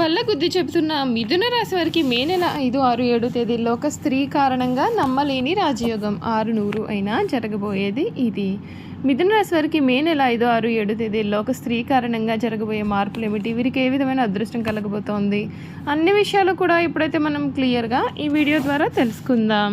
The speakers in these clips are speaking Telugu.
బల్ల గుద్ది చెబుతున్న మిథున రాశి వారికి మే నెల ఐదు ఆరు ఏడు తేదీల్లో ఒక స్త్రీ కారణంగా నమ్మలేని రాజయోగం ఆరు నూరు అయినా జరగబోయేది ఇది. మిథున రాశి వారికి మే నెల ఐదు ఆరు ఏడు తేదీల్లో ఒక స్త్రీ కారణంగా జరగబోయే మార్పులు ఏమిటి? వీరికి ఏ విధమైన అదృష్టం కలగబోతోంది? అన్ని విషయాలు కూడా ఇప్పుడైతే మనం క్లియర్గా ఈ వీడియో ద్వారా తెలుసుకుందాం.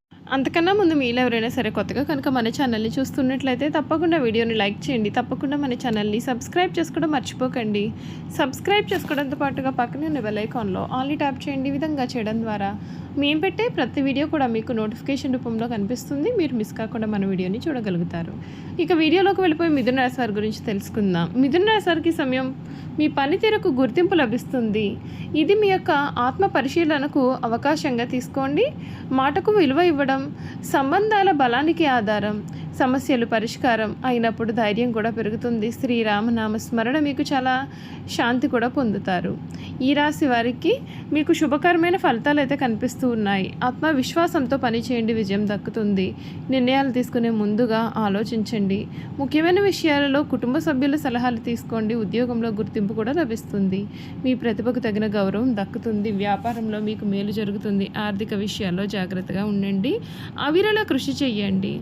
అంతకన్నా ముందు మీలో ఎవరైనా సరే కొత్తగా కనుక మన ఛానల్ని చూస్తున్నట్లయితే తప్పకుండా వీడియోని లైక్ చేయండి. తప్పకుండా మన ఛానల్ని సబ్స్క్రైబ్ చేసుకోవడం మర్చిపోకండి. సబ్స్క్రైబ్ చేసుకోవడంతో పాటుగా పక్కనే ఉన్న బెల్ ఐకాన్లో ఆన్లీ ట్యాప్ చేయండి. ఈ విధంగా చేయడం ద్వారా మేము పెట్టే ప్రతి వీడియో కూడా మీకు నోటిఫికేషన్ రూపంలో కనిపిస్తుంది. మీరు మిస్ కాకుండా మన వీడియోని చూడగలుగుతారు. ఇక వీడియోలోకి వెళ్ళిపోయి మిథున రాశి వారి గురించి తెలుసుకుందాం. మిథున రాశి వారికి సమయం మీ పనితీరుకు గుర్తింపు లభిస్తుంది. ఇది మీ యొక్క ఆత్మ పరిశీలనకు అవకాశంగా తీసుకోండి. మాటకు విలువ ఇవ్వడం సంబంధాల బలానికి ఆధారం. సమస్యలు పరిష్కారం అయినప్పుడు ధైర్యం కూడా పెరుగుతుంది. శ్రీరామనామ స్మరణ మీకు చాలా శాంతి కూడా పొందుతారు. ఈ రాశి వారికి మీకు శుభకరమైన ఫలితాలు అయితే కనిపిస్తూ ఉన్నాయి. ఆత్మవిశ్వాసంతో పనిచేయండి విజయం దక్కుతుంది. నిర్ణయాలు తీసుకునే ముందుగా ఆలోచించండి. ముఖ్యమైన విషయాలలో కుటుంబ సభ్యుల సలహాలు తీసుకోండి. ఉద్యోగంలో గుర్తింపు కూడా లభిస్తుంది. మీ ప్రతిభకు తగిన గౌరవం దక్కుతుంది. వ్యాపారంలో మీకు మేలు జరుగుతుంది. ఆర్థిక విషయాల్లో జాగ్రత్తగా ఉండండి. అవిరల కృషి చెయ్యండి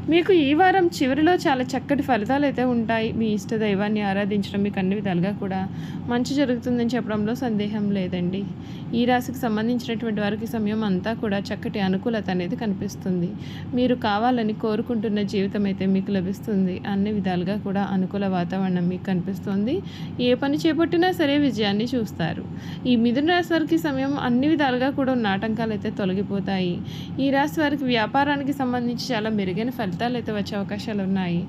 మీకు ఈ వారం చివరిలో చాలా చక్కటి ఫలితాలు అయితే ఉంటాయి. మీ ఇష్ట దైవాన్ని ఆరాధించడం మీకు అన్ని విధాలుగా కూడా మంచి జరుగుతుందని చెప్పడంలో సందేహం లేదండి. ఈ రాశికి సంబంధించినటువంటి వారికి సమయం అంతా కూడా చక్కటి అనుకూలత అనేది కనిపిస్తుంది. మీరు కావాలని కోరుకుంటున్న జీవితం అయితే మీకు లభిస్తుంది. అన్ని విధాలుగా కూడా అనుకూల వాతావరణం మీకు కనిపిస్తుంది. ఏ పని చేపట్టినా సరే విజయాన్ని చూస్తారు. ఈ మిథున రాశి వారికి సమయం అన్ని విధాలుగా కూడా ఉన్న ఆటంకాలు అయితే తొలగిపోతాయి. ఈ రాశి వారికి వ్యాపారానికి సంబంధించి చాలా మెరుగైన ఫలితాలు అయితే వచ్చే అవకాశాలు ఉన్నాయి.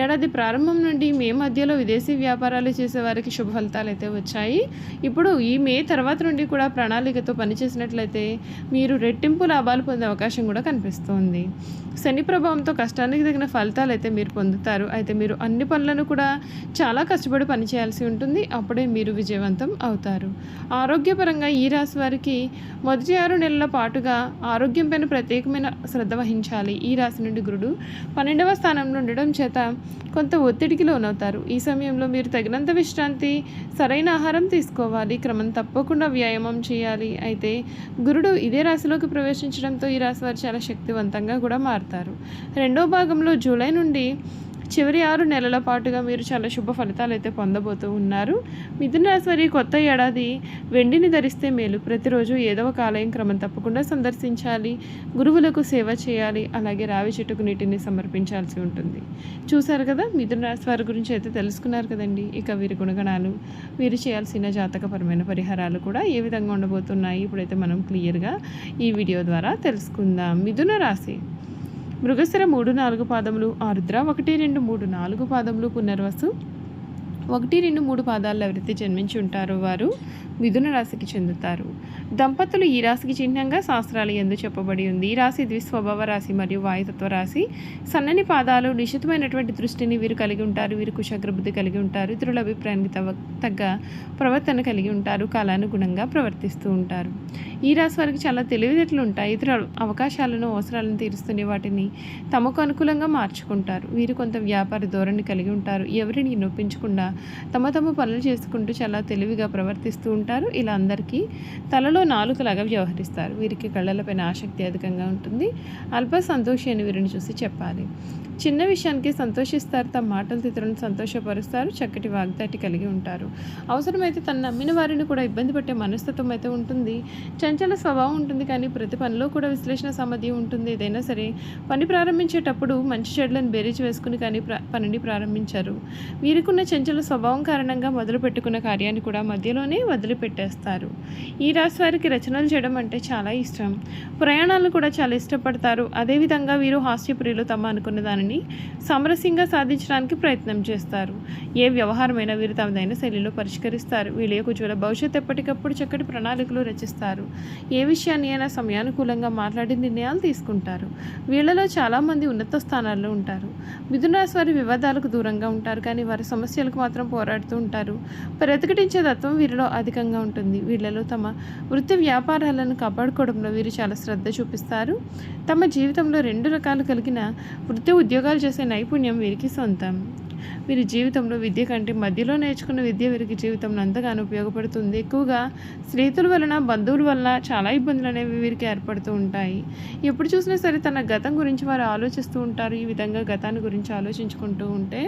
ఏడాది ప్రారంభం నుండి మే మధ్యలో విదేశీ వ్యాపారాలు చేసే వారికి శుభ ఫలితాలు అయితే వచ్చాయి. ఇప్పుడు ఈ మే తర్వాత నుండి కూడా ప్రణాళికతో పనిచేసినట్లయితే మీరు రెట్టింపు లాభాలు పొందే అవకాశం కూడా కనిపిస్తోంది. శని ప్రభావంతో కష్టానికి తగిన ఫలితాలు అయితే మీరు పొందుతారు. అయితే మీరు అన్ని పనులను కూడా చాలా కష్టపడి పనిచేయాల్సి ఉంటుంది. అప్పుడే మీరు విజయవంతం అవుతారు. ఆరోగ్యపరంగా ఈ రాశి వారికి మొదటి ఆరు నెలల పాటుగా ఆరోగ్యం పైన ప్రత్యేకమైన శ్రద్ధ వహించాలి. ఈ రాశి నుండి గురుడు పన్నెండవ స్థానంలో ఉండడం చేత కొంత ఒత్తిడికి లోనవుతారు. ఈ సమయంలో మీరు తగినంత విశ్రాంతి సరైన ఆహారం తీసుకోవాలి క్రమం తప్పకుండా వ్యాయామం చేయాలి. అయితే గురుడు ఇదే రాశిలోకి ప్రవేశించడంతో ఈ రాశి వారు చాలా శక్తివంతంగా కూడా మారుతారు. రెండో భాగంలో జూలై నుండి చివరి ఆరు నెలల పాటుగా మీరు చాలా శుభ ఫలితాలు అయితే పొందబోతూ ఉన్నారు. మిథున రాశి వారి కొత్త ఏడాది వెండిని ధరిస్తే మేలు. ప్రతిరోజు ఏదో ఒక ఆలయం క్రమం తప్పకుండా సందర్శించాలి. గురువులకు సేవ చేయాలి. అలాగే రావి చెట్టుకు నీటిని సమర్పించాల్సి ఉంటుంది. చూశారు కదా? మిథున రాశి వారి గురించి అయితే తెలుసుకున్నారు కదండి. ఇక వీరి గుణగణాలు వీరు చేయాల్సిన జాతకపరమైన పరిహారాలు కూడా ఏ విధంగా ఉండబోతున్నాయి? ఇప్పుడైతే మనం క్లియర్గా ఈ వీడియో ద్వారా తెలుసుకుందాం. మిథున రాశి మృగశిర మూడు నాలుగు పాదములు ఆరుద్ర ఒకటి రెండు మూడు నాలుగు పాదములు పునర్వసు ఒకటి రెండు మూడు పాదాల్లో ఎవరైతే జన్మించి ఉంటారో వారు మిథున రాశికి చెందుతారు. దంపతులు ఈ రాశికి చిహ్నంగా శాస్త్రాలు ఎందు చెప్పబడి ఉంది. ఈ రాశి ద్విస్వభావ రాశి మరియు వాయుతత్వ రాశి. సన్నని పాదాలు నిశితమైనటువంటి దృష్టిని వీరు కలిగి ఉంటారు. వీరు కుశగ్రబుద్ధి కలిగి ఉంటారు. ఇతరుల అభిప్రాయానికి తవ తగ్గ ప్రవర్తన కలిగి ఉంటారు. కాలానుగుణంగా ప్రవర్తిస్తూ ఉంటారు. ఈ రాశి వారికి చాలా తెలివితేటలు ఉంటాయి. ఇతర అవకాశాలను అవసరాలను తీరుస్తునే వాటిని తమకు అనుకూలంగా మార్చుకుంటారు. వీరు కొంత వ్యాపార ధోరణి కలిగి ఉంటారు. ఎవరిని నొప్పించకుండా తమ తమ పనులు చేసుకుంటూ చాలా తెలివిగా ప్రవర్తిస్తూ ఉంటారు. ఇలా అందరికీ తలలో నాలుకలాగా వ్యవహరిస్తారు. వీరికి కళ్ళలపైన ఆసక్తి అధికంగా ఉంటుంది. అల్ప సంతోషి అని వీరిని చూసి చెప్పాలి. చిన్న విషయానికి సంతోషిస్తారు. తమ మాటలు ఇతరులను సంతోషపరుస్తారు. చక్కటి వాగ్దాటి కలిగి ఉంటారు. అవసరమైతే తన నమ్మిన వారిని కూడా ఇబ్బంది పెట్టే మనస్తత్వం అయితే ఉంటుంది. చంచల స్వభావం ఉంటుంది కానీ ప్రతి పనిలో కూడా విశ్లేషణ సామర్థ్యం ఉంటుంది. ఏదైనా సరే పని ప్రారంభించేటప్పుడు మంచి చెడులను బేరీజ్ వేసుకుని కానీ ప్ర పనిని ప్రారంభించారు. వీరికున్న చంచల స్వభావం కారణంగా మొదలు పెట్టుకున్న కార్యాన్ని కూడా మధ్యలోనే వదిలిపెట్టేస్తారు. ఈ రాశి వారికి రచనలు చేయడం అంటే చాలా ఇష్టం. ప్రయాణాలను కూడా చాలా ఇష్టపడతారు. అదేవిధంగా వీరు హాస్యప్రియులు తమ అనుకున్న దానిని సమరస్యంగా సాధించడానికి ప్రయత్నం చేస్తారు. ఏ వ్యవహారమైనా వీరు తమదైన శైలిలో పరిష్కరిస్తారు. వీళ్ళ యొక్క ఉజ్వల భవిష్యత్తు ఎప్పటికప్పుడు చక్కటి ప్రణాళికలు రచిస్తారు. ఏ విషయాన్ని అయినా సమయానుకూలంగా మాట్లాడి నిర్ణయాలు తీసుకుంటారు. వీళ్ళలో చాలామంది ఉన్నత స్థానాల్లో ఉంటారు. మిథున రాశి వారి వివాదాలకు దూరంగా ఉంటారు. కానీ వారి సమస్యలకు మాత్రం పోరాడుతూ ఉంటారు. ప్రతిఘటించే తత్వం వీరిలో అధికంగా ఉంటుంది. వీళ్ళలో తమ వృత్తి వ్యాపారాలను కాపాడుకోవడంలో వీరు చాలా శ్రద్ధ చూపిస్తారు. తమ జీవితంలో రెండు రకాలు కలిగిన వృత్తి ఉద్యోగాలు చేసే నైపుణ్యం వీరికి సొంతం. వీరి జీవితంలో విద్య కంటే మధ్యలో నేర్చుకున్న విద్య వీరికి జీవితంలో అంతగానో ఉపయోగపడుతుంది ఎక్కువగా స్నేహితుల వలన బంధువుల వలన చాలా ఇబ్బందులు అనేవి వీరికి ఏర్పడుతూ ఉంటాయి. ఎప్పుడు చూసినా సరే తన గతం గురించి వారు ఆలోచిస్తూ ఉంటారు. ఈ విధంగా గతాన్ని గురించి ఆలోచించుకుంటూ ఉంటే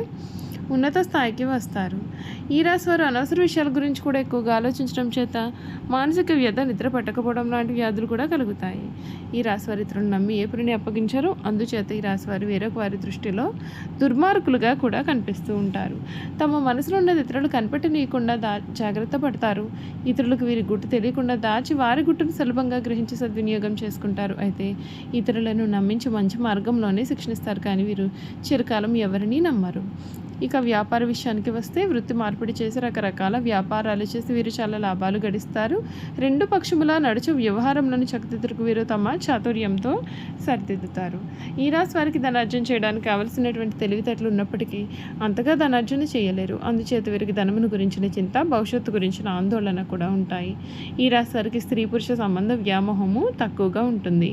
ఉన్నత స్థాయికి వస్తారు. ఈ రాశి వారు అనవసర విషయాల గురించి కూడా ఎక్కువగా ఆలోచించడం చేత మానసిక వ్యధ నిద్ర పట్టకపోవడం లాంటి వ్యాధులు కూడా కలుగుతాయి. ఈ రాశి వారి ఇతరులను నమ్మి ఏ పనిని అప్పగించారో అందుచేత ఈ రాశి వారు వేరొక వారి దృష్టిలో దుర్మార్గులుగా కూడా కనిపిస్తూ ఉంటారు. తమ మనసులో ఉన్నది ఇతరులు కనిపెట్టనీయకుండా దా జాగ్రత్త పడతారు. ఇతరులకు వీరి గుట్టు తెలియకుండా దాచి వారి గుట్టును సులభంగా గ్రహించి సద్వినియోగం చేసుకుంటారు. అయితే ఇతరులను నమ్మించి మంచి మార్గంలోనే శిక్షణిస్తారు. కానీ వీరు చిరకాలం ఎవరినీ నమ్మరు. ఇక వ్యాపార విషయానికి వస్తే వృత్తి మార్పిడి చేసి రకరకాల వ్యాపారాలు చేసి వీరు చాలా లాభాలు గడిస్తారు. రెండు పక్షముల నడుచు వ్యవహారంలోని చక్కదిద్దుకు వీరు తమ చాతుర్యంతో సరిదిద్దుతారు. ఈ రాశి వారికి ధనార్జన చేయడానికి కావలసినటువంటి తెలివితేటలు ఉన్నప్పటికీ అంతగా ధనార్జన చేయలేరు. అందుచేత వీరికి ధనమును గురించిన చింత భవిష్యత్తు గురించిన ఆందోళన కూడా ఉంటాయి. ఈ రాశి వారికి స్త్రీ పురుష సంబంధ వ్యామోహము తక్కువగా ఉంటుంది.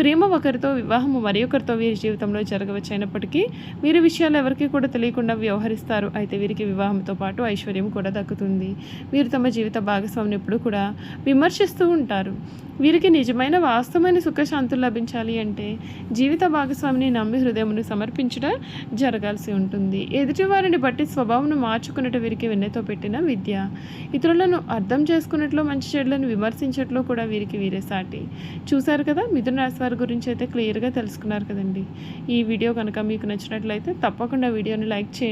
ప్రేమ ఒకరితో వివాహము మరి ఒకరితో వీరి జీవితంలో జరగవచ్చు అయినప్పటికీ వీరి విషయాలు ఎవరికీ కూడా తెలియకుండా వ్యవహరిస్తారు. అయితే వీరికి వివాహంతో పాటు ఐశ్వర్యం కూడా దక్కుతుంది. వీరు తమ జీవిత భాగస్వామిని ఎప్పుడు కూడా విమర్శిస్తూ ఉంటారు. వీరికి నిజమైన వాస్తవమైన సుఖశాంతులు లభించాలి అంటే జీవిత భాగస్వామిని నమ్మి హృదయమును సమర్పించడం జరగాల్సి ఉంటుంది. ఎదుటి వారిని బట్టి స్వభావం మార్చుకున్నట్టు వీరికి వెన్నెతో పెట్టిన విద్య. ఇతరులను అర్థం చేసుకున్నట్లు మంచి చెడులను విమర్శించట్లో కూడా వీరికి వీరే సాటి. చూశారు కదా? మిథున రాశి వారి గురించి అయితే క్లియర్గా తెలుసుకున్నారు కదండి. ఈ వీడియో కనుక మీకు నచ్చినట్లయితే తప్పకుండా వీడియోని లైక్ చేయండి.